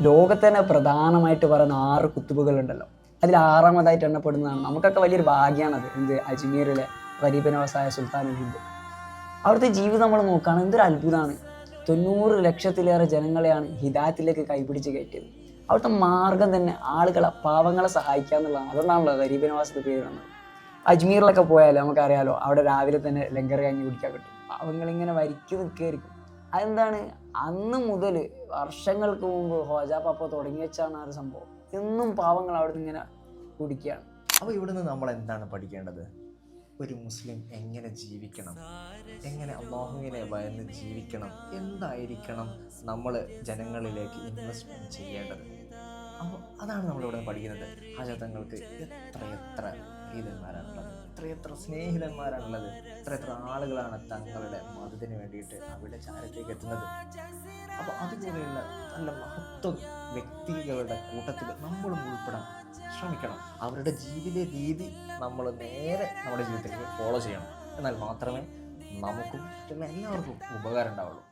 ലോകത്ത് തന്നെ പ്രധാനമായിട്ട് പറയുന്ന ആറ് കുത്തുബുകളുണ്ടല്ലോ. അതിൽ ആറാമതായിട്ട് എണ്ണപ്പെടുന്നതാണ്. നമുക്കൊക്കെ വലിയൊരു ഭാഗ്യമാണത് എന്ത്? അജ്മീറിലെ ഗരീബ് നവാസായ സുൽത്താൻ ഹിന്ദ് അവിടുത്തെ ജീവിതം നമ്മൾ നോക്കുകയാണ് എന്തൊരു അത്ഭുതമാണ്. തൊണ്ണൂറ് ലക്ഷത്തിലേറെ ജനങ്ങളെയാണ് ഹിദായത്തിലേക്ക് കൈപിടിച്ച് കയറ്റിയത്. അവിടുത്തെ മാർഗം തന്നെ ആളുകളെ പാവങ്ങളെ സഹായിക്കുക എന്നുള്ളതാണ്. അതുകൊണ്ടാണല്ലോ ഗരീബ് നവാസിന്റെ പേര് വന്നത്. അജ്മീറിലൊക്കെ പോയാലോ നമുക്കറിയാലോ അവിടെ രാവിലെ തന്നെ ലങ്കർ കഞ്ഞി കുടിക്കാൻ കിട്ടും. പാവങ്ങളിങ്ങനെ വരിക്ക് നിൽക്കുകയായിരിക്കും അതെന്താണ്? അന്ന് മുതൽ വർഷങ്ങൾക്ക് മുമ്പ് ഹോജാ പാപ്പ തുടങ്ങി വെച്ചാണ് ആ ഒരു സംഭവം. എന്നും പാവങ്ങൾ അവിടെ നിന്ന് ഇങ്ങനെ കുടിക്കുകയാണ് അപ്പോൾ ഇവിടുന്ന് നമ്മൾ എന്താണ് പഠിക്കേണ്ടത്? ഒരു മുസ്ലിം എങ്ങനെ ജീവിക്കണം? എങ്ങനെ അള്ളാഹുവിനെ ഭയന്ന് ജീവിക്കണം? എന്തായിരിക്കണം നമ്മൾ ജനങ്ങളിലേക്ക് ഇൻവെസ്റ്റ്മെന്റ് ചെയ്യേണ്ടത്? അപ്പോൾ അതാണ് നമ്മളിവിടെ പഠിക്കുന്നത്. ഹാജത്തങ്ങൾക്ക് എത്ര എത്ര പ്രീതന്മാരാണുള്ളത് എത്ര എത്ര സ്നേഹിതന്മാരാണുള്ളത്. എത്ര എത്ര ആളുകളാണ് തങ്ങളുടെ മതത്തിന് വേണ്ടിയിട്ട് അവരുടെ ചാരത്തേക്ക് എത്തുന്നത്. അപ്പോൾ അതുപോലെയുള്ള നല്ല മഹത്വ വ്യക്തികളുടെ കൂട്ടത്തിൽ നമ്മളും ഉൾപ്പെടാൻ ശ്രമിക്കണം. അവരുടെ ജീവിത രീതി നമ്മൾ നേരെ നമ്മുടെ ജീവിതത്തിലേക്ക് ഫോളോ ചെയ്യണം. എന്നാൽ മാത്രമേ നമുക്കും എല്ലാവർക്കും ഉപകാരം ഉണ്ടാവുള്ളൂ.